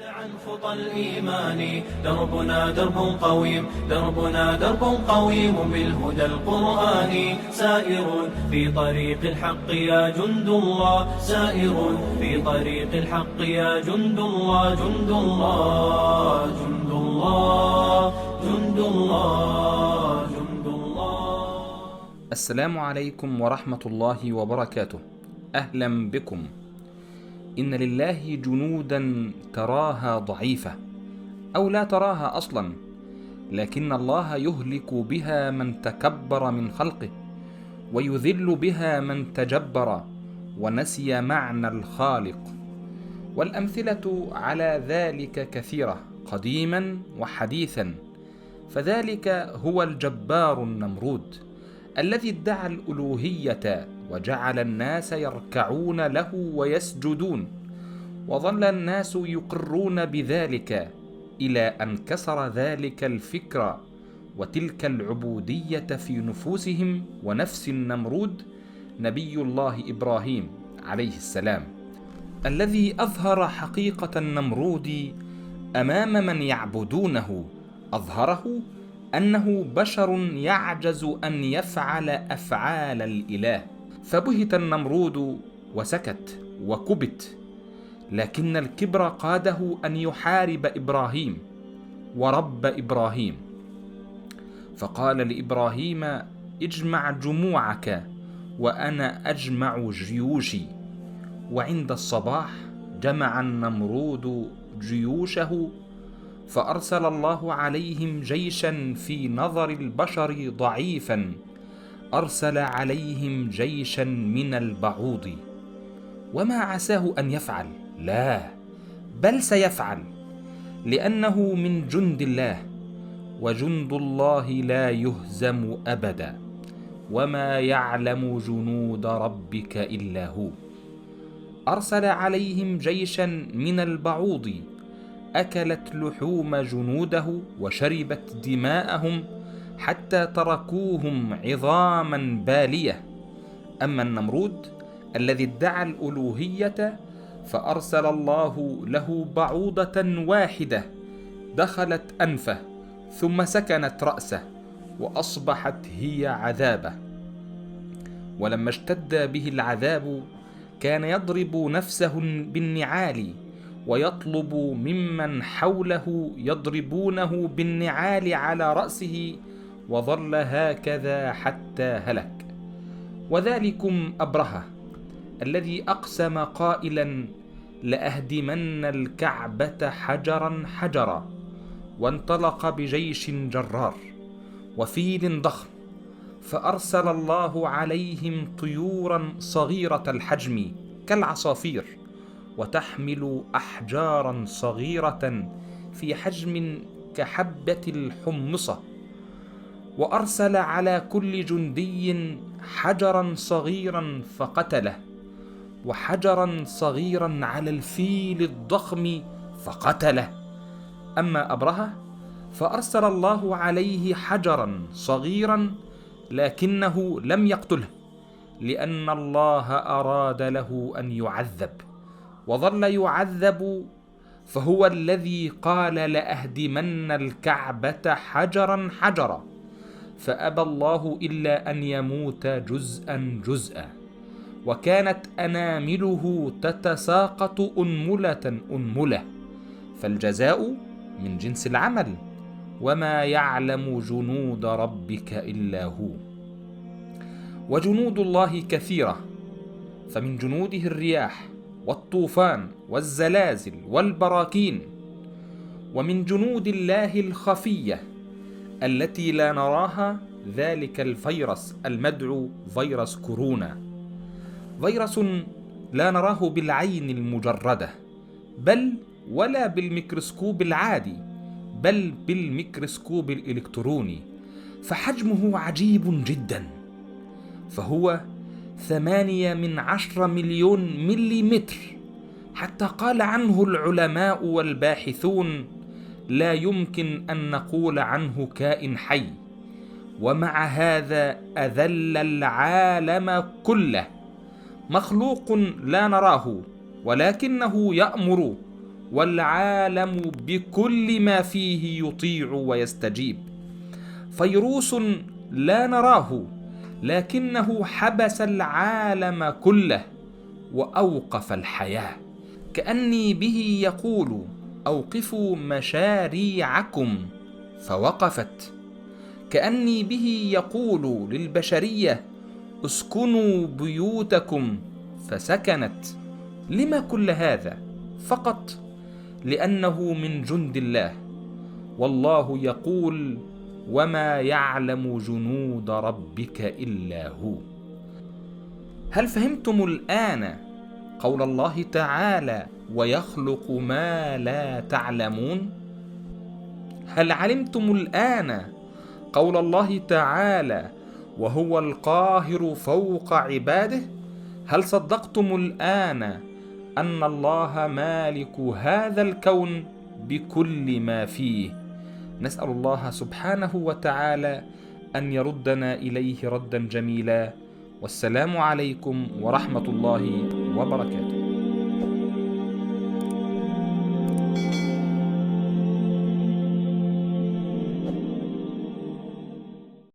عن خطى الإيمان. دربنا درب قويم دربنا درب قويم بالهدى القرآني سائر في طريق الحق يا جند الله. سائر في طريق الحق يا جند الله. جند الله جند الله جند الله جند الله. السلام عليكم ورحمة الله وبركاته. أهلا بكم. إن لله جنودا تراها ضعيفة أو لا تراها أصلا لكن الله يهلك بها من تكبر من خلقه ويذل بها من تجبر ونسي معنى الخالق. والأمثلة على ذلك كثيرة قديما وحديثا فذلك هو الجبار النمرود. الذي ادعى الألوهية وجعل الناس يركعون له ويسجدون وظل الناس يقرون بذلك إلى أن كسر ذلك الفكر وتلك العبودية في نفوسهم ونفس النمرود نبي الله إبراهيم عليه السلام. الذي أظهر حقيقة النمرود أمام من يعبدونه أظهره أنه بشر يعجز أن يفعل أفعال الإله. فبهت النمرود وسكت وكبت لكن الكبر قاده أن يحارب إبراهيم ورب إبراهيم. فقال لإبراهيم اجمع جموعك وأنا أجمع جيوشي وعند الصباح جمع النمرود جيوشه فأرسل الله عليهم جيشا في نظر البشر ضعيفا. أرسل عليهم جيشا من البعوض. وما عساه أن يفعل؟ لا بل سيفعل لأنه من جند الله وجند الله لا يهزم أبدا. وما يعلم جنود ربك إلا هو. أرسل عليهم جيشا من البعوض. أكلت لحوم جنوده وشربت دماءهم حتى تركوهم عظاما بالية. أما النمرود الذي ادعى الألوهية فأرسل الله له بعوضة واحدة دخلت أنفه ثم سكنت رأسه وأصبحت هي عذابه. ولما اشتد به العذاب كان يضرب نفسه بالنعال ويطلب ممن حوله يضربونه بالنعال على رأسه وظل هكذا حتى هلك. وذلكم أبرهة الذي أقسم قائلا لأهدمن الكعبة حجرا حجرا وانطلق بجيش جرار وفيل ضخم فأرسل الله عليهم طيورا صغيرة الحجم كالعصافير. وتحمل أحجارا صغيرة في حجم كحبة الحمصه وأرسل على كل جندي حجرا صغيرا فقتله وحجرا صغيرا على الفيل الضخم فقتله. أما أبرهة فأرسل الله عليه حجرا صغيرا لكنه لم يقتله لأن الله أراد له أن يعذب. وظل يعذب فهو الذي قال لأهدمن الكعبة حجرا حجرا فأبى الله إلا أن يموت جزءا جزءا وكانت أنامله تتساقط أنملة أنملة فالجزاء من جنس العمل وما يعلم جنود ربك إلا هو. وجنود الله كثيرة فمن جنوده الرياح والطوفان والزلازل والبراكين ومن جنود الله الخفية التي لا نراها ذلك الفيروس المدعو فيروس كورونا. فيروس لا نراه بالعين المجردة بل ولا بالميكروسكوب العادي بل بالميكروسكوب الإلكتروني فحجمه عجيب جدا. فهو ثمانية من عشرة مليون مليمتر. حتى قال عنه العلماء والباحثون لا يمكن أن نقول عنه كائن حي ومع هذا أذل العالم كله. مخلوق لا نراه ولكنه يأمر والعالم بكل ما فيه يطيع ويستجيب. فيروس لا نراه لكنه حبس العالم كله وأوقف الحياة. كأني به يقول أوقفوا مشاريعكم. فوقفت. كأني به يقول للبشرية اسكنوا بيوتكم. فسكنت. لما كل هذا؟ فقط. لأنه من جند الله. والله يقول وما يعلم جنود ربك الا هو. هل فهمتم الان قول الله تعالى ويخلق ما لا تعلمون؟ هل علمتم الان قول الله تعالى وهو القاهر فوق عباده؟ هل صدقتم الان ان الله مالك هذا الكون بكل ما فيه؟ نسأل الله سبحانه وتعالى أن يردنا إليه ردا جميلا. والسلام عليكم ورحمة الله وبركاته.